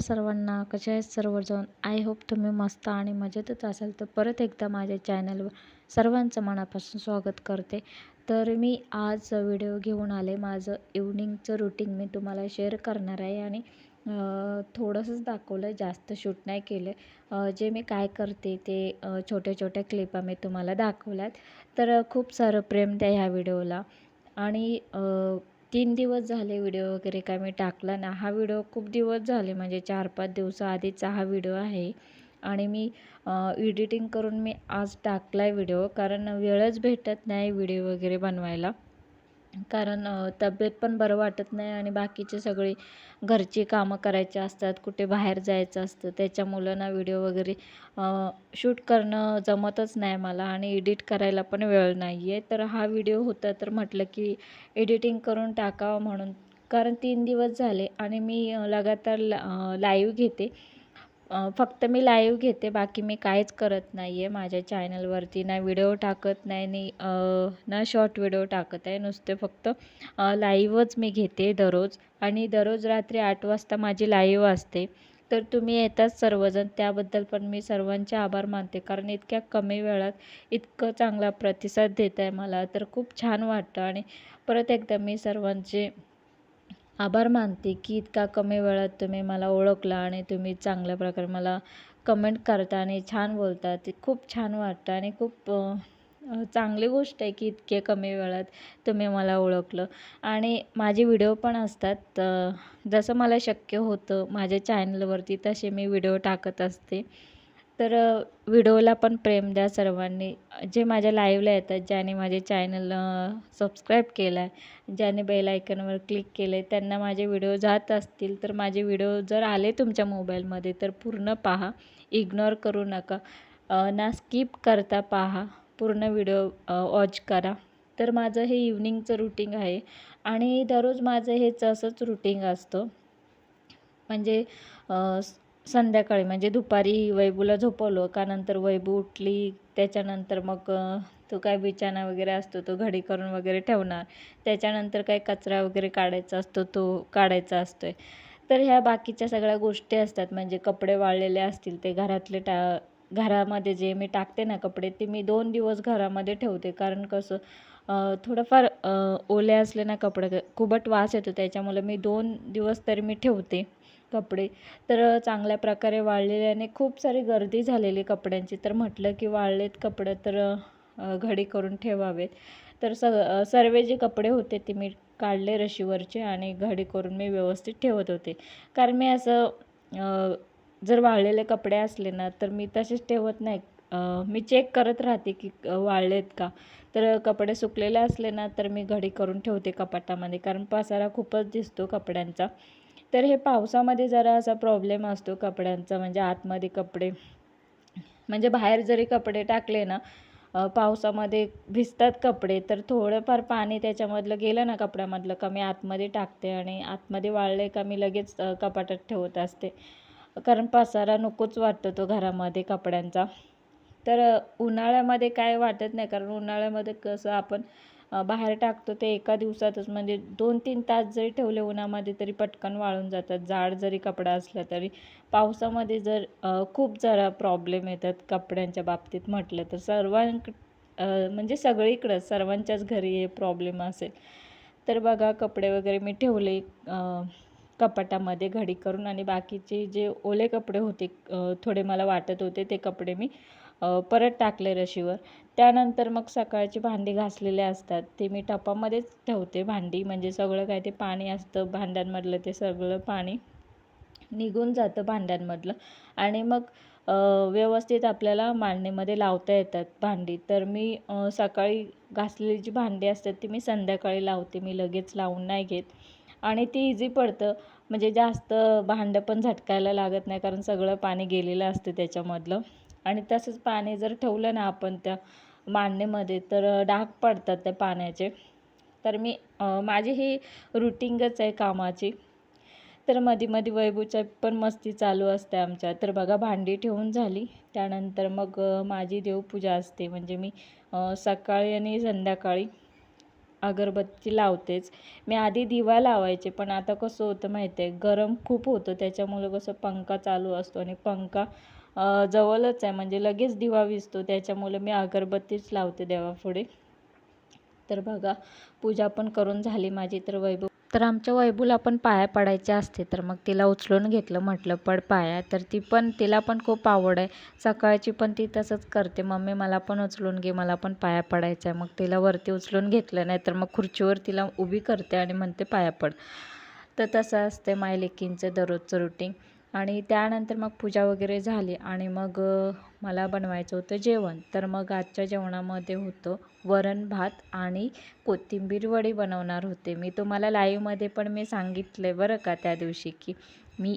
सर्वांना. कसे आहेत सर्वजण? आय होप तुम्ही मस्त आणि मजेतच असाल. तर परत एकदा माझ्या चॅनलवर सर्वांचं मनापासून स्वागत करते. तर मी आज व्हिडिओ घेऊन आले. माझं इव्हनिंगचं रुटीन मी तुम्हाला शेअर करणार आहे आणि थोडंसंच दाखवलं आहे जास्त शूट नाही केलं जे मी काय करते ते छोट्या छोट्या क्लिपा मी तुम्हाला दाखवल्यात. तर खूप सारं प्रेम द्या ह्या व्हिडिओला आणि तीन दिवस झाले व्हिडिओ वगैरे काय मी टाकला ना हा व्हिडिओ खूप दिवस झाले म्हणजे चार पाच दिवसाआधीचा हा व्हिडिओ आहे. आणि मी एडिटिंग करून मी आज टाकला आहे व्हिडिओ कारण वेळच भेटत नाही व्हिडिओ वगैरे बनवायला. कारण तब्येत पण बरं वाटत नाही आणि बाकीचे सगळे घरची कामं करायची असतात कुठे बाहेर जायचं असतं त्याच्यामुळं ना व्हिडिओ वगैरे शूट करणं जमतच नाही मला आणि एडिट करायला पण वेळ नाही आहे तर हा व्हिडिओ होता तर म्हटलं की एडिटिंग करून टाकावं म्हणून. कारण तीन दिवस झाले आणि मी लगातार ला लाईव्ह घेते. फक्त मी लाईव्ह घेते बाकी मी काहीच करत नाही आहे माझ्या चॅनलवरती ना व्हिडिओ टाकत नाही नी ना शॉर्ट व्हिडिओ टाकत आहे. नुसते फक्त लाईव्हच मी घेते दररोज. आणि दररोज रात्री आठ वाजता माझी लाईव्ह असते. तर तुम्ही येतात सर्वजण. त्याबद्दल पण मी सर्वांचे आभार मानते. कारण इतक्या कमी वेळात इतकं चांगला प्रतिसाद देत आहे मला. तर खूप छान वाटतं. आणि परत एकदा मी सर्वांचे आभार मानते की इतका कमी वेळात तुम्ही मला ओळखला आणि तुम्ही चांगल्या प्रकारे मला कमेंट करता आणि छान बोलता. ते खूप छान वाटतं आणि खूप चांगली गोष्ट आहे की इतके कमी वेळात तुम्ही मला ओळखलं. आणि माझे व्हिडिओ पण असतात जसं मला शक्य होतं माझ्या चॅनलवरती तसे मी व्हिडिओ टाकत असते. तर व्हिडिओला पण प्रेम द्या सर्वांनी. जे माझ्या लाईव्हला येतात ज्याने माझे चॅनल सबस्क्राईब केलं आहे ज्याने बेल आयकनवर क्लिक केलं आहे त्यांना माझे व्हिडिओ जात असतील तर माझे व्हिडिओ जर आले तुमच्या मोबाईलमध्ये तर पूर्ण पहा. इग्नोर करू नका. ना स्किप करता पहा. पूर्ण व्हिडिओ वॉच करा. तर माझं हे इव्हनिंगचं रुटीन आहे. आणि दररोज माझं हेच असंच रुटीन असतं. म्हणजे संध्याकाळी म्हणजे दुपारी वैभूला झोपवलं का नंतर वैभू उठली त्याच्यानंतर मग तो काय बिछाना वगैरे असतो तो घडी करून वगैरे ठेवणार. त्याच्यानंतर काय कचरा वगैरे काढायचा असतो तो काढायचा असतो आहे तर ह्या बाकीच्या सगळ्या गोष्टी असतात म्हणजे कपडे वाळलेले असतील ते घरातले टा घरामध्ये जे मी टाकते ना कपडे ते मी दोन दिवस घरामध्ये ठेवते. कारण कसं थोडंफार ओले असले ना कपडे खूपच वास येतो त्याच्यामुळे मी दोन दिवस तरी मी ठेवते. कपडे. तर चांगल्या प्रकारे वाळलेले आणि खूप सारी गर्दी झालेली कपड्यांची. तर म्हटलं की वाळलेत कपडे तर घडी करून ठेवावेत. तर स सर्व जे कपडे होते ते मी काढले रशीवरचे आणि घडी करून मी व्यवस्थित ठेवत होते. कारण मी असं जर वाळलेले कपडे असले ना तर मी तसेच ठेवत नाही. मी चेक करत राहते की वाळलेत का? तर कपडे सुकलेले असले ना तर मी घडी करून ठेवते कपाटामध्ये. कारण पसारा खूपच दिसतो कपड्यांचा. तर हे पावसामध्ये जरा असा प्रॉब्लेम असतो कपड्यांचा म्हणजे आतमध्ये कपडे. म्हणजे बाहेर जरी कपडे टाकले ना पावसामध्ये भिजतात कपडे तर थोडंफार पाणी त्याच्यामधलं गेलं ना कपड्यामधलं का मी आतमध्ये टाकते आणि आतमध्ये वाळले का मी लगेच कपाटात ठेवत असते. कारण पसारा नकोच वाटतो तो घरामध्ये कपड्यांचा. तर उन्हाळ्यामध्ये काय वाटत नाही कारण उन्हाळ्यामध्ये कसं आपण बाहेर टाकतो ते एका दिवसातच. म्हणजे दोन तीन तास जरी ठेवले उन्हामध्ये तरी पटकन वाळून जातात. जाड जरी कपडा असला तरी. पावसामध्ये जर खूप जरा प्रॉब्लेम येतात कपड्यांच्या बाबतीत म्हटलं तर. सर्वांक म्हणजे सगळीकडं सर्वांच्याच घरी हे प्रॉब्लेम असेल. तर बघा कपडे वगैरे मी ठेवले कपाटामध्ये घडी करून आणि बाकीचे जे ओले कपडे होते थोडे मला वाटत होते ते कपडे मी परत टाकले रशीवर. त्यानंतर मग सकाळची भांडी घासलेले असतात. ते मी टपामध्येच ठेवते भांडी. म्हणजे सगळं काय ते पाणी असतं भांड्यांमधलं ते सगळं पाणी निघून जातं भांड्यांमधलं. आणि मग व्यवस्थित आपल्याला मांडणीमध्ये लावता येतात भांडी. तर मी सकाळी घासलेली जी भांडी असतात ती मी संध्याकाळी लावते. मी लगेच लावून नाही घेत. आणि ती इझी पडतं. म्हणजे जास्त भांडं पण झटकायला लागत नाही कारण सगळं पाणी गेलेलं असतं त्याच्यामधलं. आणि तसंच पाणी जर ठेवलं ना आपण त्या मांडणीमध्ये तर डाग पडतात त्या पाण्याचे. तर मी माझी ही रुटीनच आहे कामाची. तर मध्ये मध्ये वैभूच्या पण मस्ती चालू असते आमच्या. तर बघा भांडी ठेवून झाली. त्यानंतर मग माझी देवपूजा असते. म्हणजे मी सकाळी आणि संध्याकाळी अगरबत्ती लावतेच. मी आधी दिवा लावायचे पण आता कसं होतं माहिती आहे? गरम खूप होतं. त्याच्यामुळं कसं पंखा चालू असतो आणि पंखा जवळच आहे. म्हणजे लगेच दिवा विसतो त्याच्यामुळे मी अगरबत्तीच लावते देवापुढे. तर बघा पूजा पण करून झाली माझी तर वैभव. तर आमच्या वैभूला पण पाया पडायच्या असते. तर मग तिला उचलून घेतलं म्हटलं पड पाया. तर ती पण तिला पण खूप आवड आहे. सकाळची पण ती तसंच करते. मम्मी मला पण उचलून घे. मला पण पाया पडायचं आहे. मग तिला वरती उचलून घेतलं नाही तर मग खुर्चीवर तिला उभी करते आणि म्हणते पाया पड. तर तसं असते माय लेकींचं दररोजचं रुटीन आणि त्यानंतर मग पूजा वगैरे झाली आणि मग मला बनवायचं होतं जेवण. तर मग आजच्या जेवणामध्ये होतं वरण भात आणि कोथिंबीर वडी बनवणार होते. मी तुम्हाला लाईव्हमध्ये पण मी सांगितलं बरं का त्या दिवशी की मी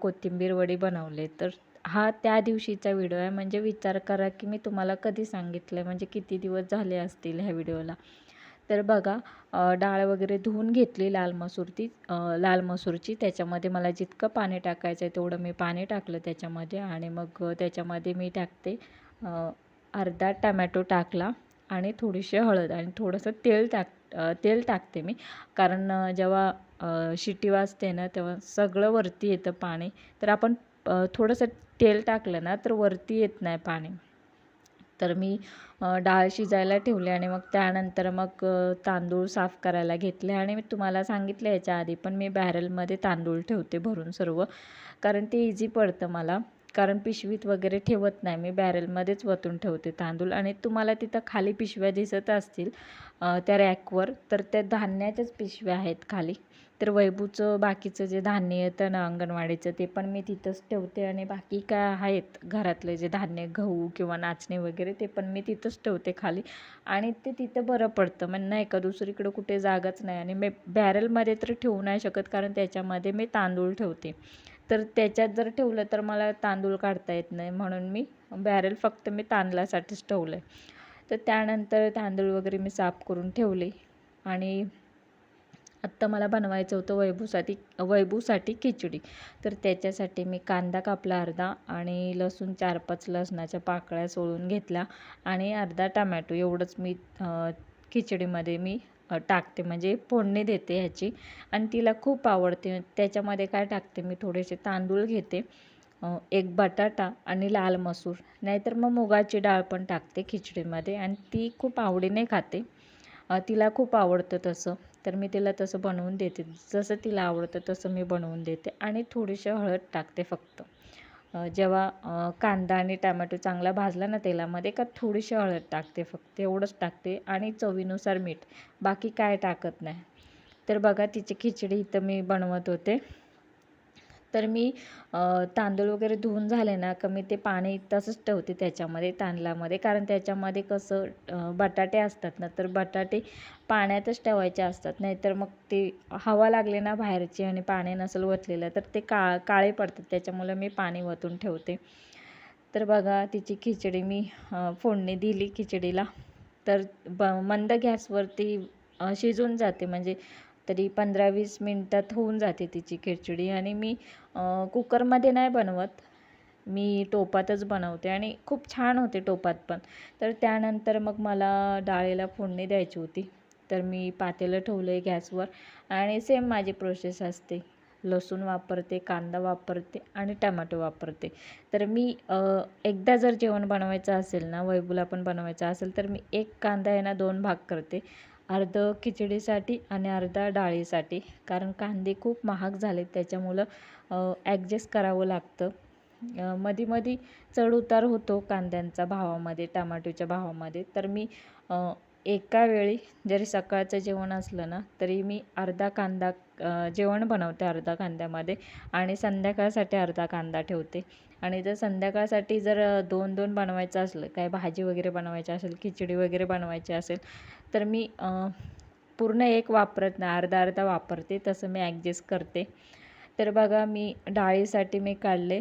कोथिंबीर वडी बनवले. तर हा त्या दिवशीचा व्हिडिओ आहे. म्हणजे विचार करा की मी तुम्हाला कधी सांगितलं म्हणजे किती दिवस झाले असतील ह्या व्हिडिओला तर बघा डाळ वगैरे धुवून घेतली लाल मसूर ती लाल मसूरची. त्याच्यामध्ये मला जितकं पाणी टाकायचं आहे तेवढं मी पाणी टाकलं त्याच्यामध्ये आणि मग त्याच्यामध्ये मी टाकते अर्धा टमॅटो टाकला आणि थोडीशी हळद आणि थोडंसं तेल टाक तेल टाकते मी. कारण जेव्हा शिटी वाजते ना तेव्हा सगळं वरती येतं पाणी. तर आपण थोडंसं तेल टाकलं ना तर वरती येत नाही पाणी. तर मी डाळ शिजायला ठेवली आणि मग त्यानंतर मग तांदूळ साफ करायला घेतले आणि मी तुम्हाला सांगितलं याच्या आधी पण मी बॅरलमध्ये तांदूळ ठेवते भरून सर्व कारण ते इझी पडतं मला. कारण पिशवीत वगैरे ठेवत नाही. मी बॅरलमध्येच वतून ठेवते तांदूळ आणि तुम्हाला तिथं खाली पिशव्या दिसत असतील त्या रॅकवर तर त्या धान्याच्याच पिशव्या आहेत खाली. तर वैभूचं बाकीचं जे धान्य येतं ना अंगणवाडीचं ते पण मी तिथंच ठेवते आणि बाकी काय आहेत घरातले जे धान्य गहू किंवा नाचणे वगैरे ते पण मी तिथंच ठेवते खाली. आणि ते तिथं बरं पडतं. म्हणजे नाही का दुसरीकडं कुठे जागाच नाही आणि मी बॅरलमध्ये तर ठेवू नाही शकत कारण त्याच्यामध्ये मी तांदूळ ठेवते. तर त्याच्यात जर ठेवलं तर मला तांदूळ काढता येत नाही म्हणून मी बॅरल फक्त मी तांदळासाठीच ठेवलं आहे तर त्यानंतर तांदूळ वगैरे मी साफ करून ठेवले आणि आत्ता मला बनवायचं होतं वैभूसाठी वैभूसाठी खिचडी. तर त्याच्यासाठी मी कांदा कापला अर्धा आणि लसूण चार पाच लसणाच्या पाकळ्या सोलून घेतल्या आणि अर्धा टमॅटो. एवढंच मी खिचडीमध्ये मी टाकते. म्हणजे फोडणी देते ह्याची. आणि तिला खूप आवडते. त्याच्यामध्ये काय टाकते मी थोडेसे तांदूळ घेते एक बटाटा आणि लाल मसूर. नाहीतर मग मुगाची डाळ पण टाकते खिचडीमध्ये आणि ती खूप आवडीने खाते. तिला खूप आवडतं तसं. तर मी तिला तसं बनवून देते. जसं तिला आवडतं तसं मी बनवून देते. आणि थोडीशी हळद टाकते फक्त. जेव्हा कांदा आणि टॅमॅटो चांगला भाजला ना तेलामध्ये का थोडीशी हळद टाकते फक्त एवढंच टाकते आणि चवीनुसार मीठ. बाकी काय टाकत नाही. तर बघा तिची खिचडी इथं मी बनवत होते. तर मी तांदूळ वगैरे धुवून झाले ना का मी ते पाणी तसंच ठेवते त्याच्यामध्ये तांदळामध्ये. कारण त्याच्यामध्ये कसं बटाटे असतात ना तर बटाटे पाण्यातच ठेवायचे असतात. नाहीतर मग ते हवा लागली ना बाहेरची आणि पाणी नसेल वतलेलं तर ते का काळे पडतात. त्याच्यामुळे मी पाणी वतून ठेवते. तर बघा तिची खिचडी मी फोडणी दिली खिचडीला. तर ब मंद गॅसवरती शिजून जाते. म्हणजे तरी पंधरा वीस मिनटात होऊन जाते तिची खिचडी. आणि मी कुकरमध्ये नाही बनवत. मी टोपातच बनवते आणि खूप छान होते टोपात पण. तर त्यानंतर मग मला डाळीला फोडणी द्यायची होती. तर मी पातेलं ठेवलं आहे गॅसवर आणि सेम माझी प्रोसेस असते. लसूण वापरते कांदा वापरते आणि टमॅटो वापरते. तर मी एकदा जर जेवण बनवायचं असेल ना वैभूला पण बनवायचं असेल तर मी एक कांदा आहे ना दोन भाग करते. अर्ध खिचडीसाठी आणि अर्धा डाळीसाठी. कारण कांदे खूप महाग झाले त्याच्यामुळं ॲडजस्ट करावं लागतं. मध्ये मधी मधी होतो कांद्यांचा भावामध्ये टमाटोच्या भावामध्ये. तर मी एका वेळी जरी सकाळचं जेवण असलं ना तरी मी अर्धा कांदा जेवण बनवते अर्धा कांद्यामध्ये आणि संध्याकाळसाठी अर्धा कांदा ठेवते. आणि जर संध्याकाळसाठी जर दोन दोन बनवायचं असलं काय भाजी वगैरे बनवायची असेल खिचडी वगैरे बनवायची असेल तर मी पूर्ण एक वापरत नाही अर्धा अर्धा वापरते तसं मी ॲडजस्ट करते. तर बघा मी डाळीसाठी मी काढले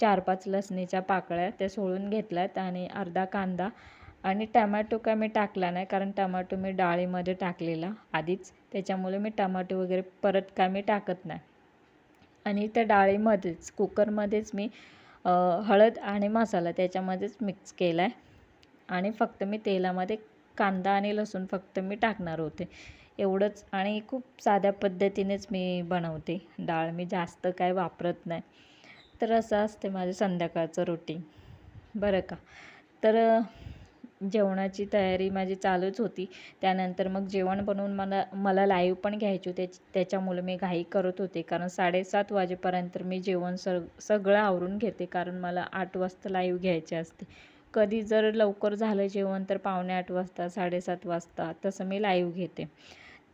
चार पाच लसणीच्या पाकळ्या त्या सोलून घेतल्यात आणि अर्धा कांदा आणि टमॅटो काय मी टाकला नाही कारण टमॅटो मी डाळीमध्ये टाकलेला आधीच. त्याच्यामुळे मी टमाटो वगैरे परत काय मी टाकत नाही. आणि त्या डाळीमध्येच कुकरमध्येच मी हळद आणि मसाला त्याच्यामध्येच मिक्स केला आहे आणि फक्त मी तेलामध्ये कांदा आणि लसूण फक्त मी टाकणार होते. एवढंच. आणि खूप साध्या पद्धतीनेच मी बनवते. डाळ मी जास्त काय वापरत नाही. तर असं असते माझं संध्याकाळचं रुटीन बरं का? तर जेवणाची तयारी माझी चालूच होती. त्यानंतर मग जेवण बनवून मला मला लाईव्ह पण घ्यायची होते. त्याच्यामुळे मी घाई करत होते. कारण साडेसात वाजेपर्यंत मी जेवण सग सगळं आवरून घेते. कारण मला आठ वाजता लाईव्ह घ्यायचे असते. कधी जर लवकर झालं जेवण तर पावणे आठ वाजता साडेसात वाजता तसं मी लाईव्ह घेते.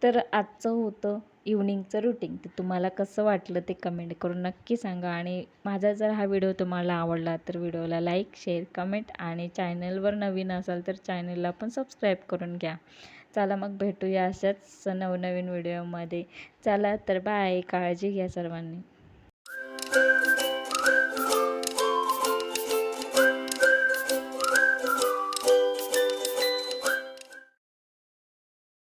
तर आजचं होतं इव्हनिंगचं रुटीन तर तुम्हाला कसं वाटलं ते कमेंट करून नक्की सांगा. आणि माझा जर हा व्हिडिओ तुम्हाला आवडला तर व्हिडिओला लाईक शेअर कमेंट आणि चॅनलवर नवीन असाल तर चॅनलला पण सबस्क्राईब करून घ्या. चला मग भेटूया अशाच नवनवीन व्हिडिओमध्ये चला तर बाय काळजी घ्या सर्वांनी.